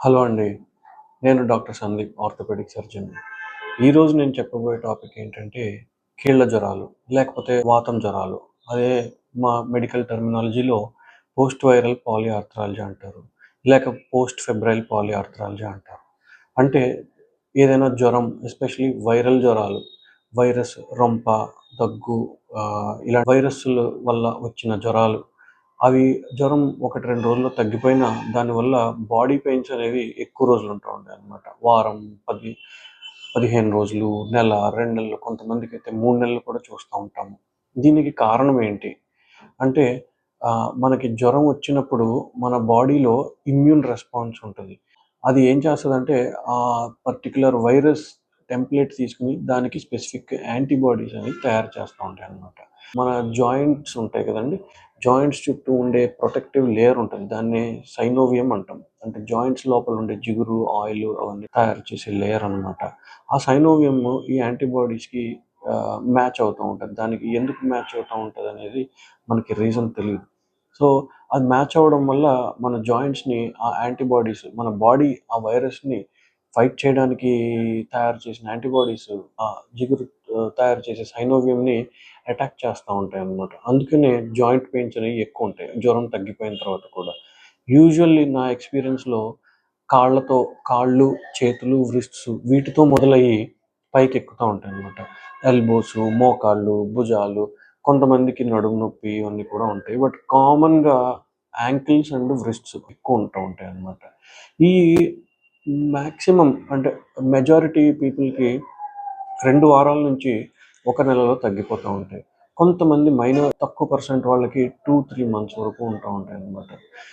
Hello అండి నేను doctor Sandeep orthopaedic surgeon. ఈరోజు నేను చెప్పబోయే టాపిక్ ఏంటంటే కీళ్ళ జ్వరాలు లేకపోతే వాతం జ్వరాలు. అదే మా మెడికల్ టర్మినాలజీలో పోస్ట్ వైరల్ పాలిఆర్థరాలజీ అంటారు లేక పోస్ట్ ఫెబ్రైల్ పాలిఆర్థరాలజీ అంటారు. అంటే ఏదైనా జ్వరం ఎస్పెషలీ వైరల్ జ్వరాలు వైరస్ రొంప దగ్గు ఇలా వైరస్ల వల్ల వచ్చిన జ్వరాలు అవి జ్వరం ఒకటి రెండు రోజుల్లో తగ్గిపోయినా దానివల్ల బాడీ పెయిన్స్ అనేవి ఎక్కువ రోజులు ఉంటూ ఉంటాయి అన్నమాట. వారం పది పదిహేను రోజులు నెల రెండు నెలలు కొంతమందికి అయితే మూడు నెలలు కూడా చూస్తూ ఉంటాము. దీనికి కారణం ఏంటి? అంటే మనకి జ్వరం వచ్చినప్పుడు మన బాడీలో ఇమ్యూన్ రెస్పాన్స్ ఉంటుంది. అది ఏం చేస్తుందంటే ఆ పర్టికులర్ వైరస్ టెంప్లెట్ తీసుకుని దానికి స్పెసిఫిక్ యాంటీబాడీస్ అనేవి తయారు చేస్తూ ఉంటాయి అన్నమాట. మన జాయింట్స్ ఉంటాయి కదండి. జాయింట్స్ చుట్టూ ఉండే ప్రొటెక్టివ్ లేయర్ ఉంటుంది. దాన్ని సైనోవియం అంటాం. అంటే జాయింట్స్ లోపల ఉండే జిగురు ఆయిల్ అవన్నీ తయారు చేసే లేయర్ అన్నమాట. ఆ సైనోవియం ఈ యాంటీబాడీస్కి మ్యాచ్ అవుతూ ఉంటుంది. దానికి ఎందుకు మ్యాచ్ అవుతూ ఉంటుంది అనేది మనకి రీజన్ తెలియదు. సో అది మ్యాచ్ అవ్వడం వల్ల మన జాయింట్స్ని ఆ యాంటీబాడీస్ మన బాడీ ఆ వైరస్ని ఫైట్ చేయడానికి తయారు చేసిన యాంటీబాడీస్ జిగురు తయారు చేసే సైనోవియంని అటాక్ చేస్తూ ఉంటాయి అన్నమాట అందుకనే జాయింట్ పెయిన్స్ అనేవి ఎక్కువ ఉంటాయి. జ్వరం తగ్గిపోయిన తర్వాత కూడా. యూజువల్లీ నా ఎక్స్పీరియన్స్లో కాళ్ళతో కాళ్ళు చేతులు వ్రిస్ట్స్ వీటితో మొదలయ్యి పైకి ఎక్కుతూ ఉంటాయి అన్నమాట ఎల్బోస్ మోకాళ్ళు భుజాలు కొంతమందికి నడుము నొప్పి ఇవన్నీ కూడా ఉంటాయి. బట్ కామన్గా యాంకిల్స్ అండ్ వ్రిస్ట్స్ ఎక్కువ ఉంటూ ఉంటాయి అన్నమాట ఈ మ్యాక్సిమం అంటే మెజారిటీ పీపుల్కి రెండు వారాల నుంచి ఒక నెలలో తగ్గిపోతూ ఉంటాయి. కొంతమంది మైనర్ తక్కువ పర్సెంట్ వాళ్ళకి టూ త్రీ మంత్స్ వరకు ఉంటూ ఉంటాయి అన్నమాట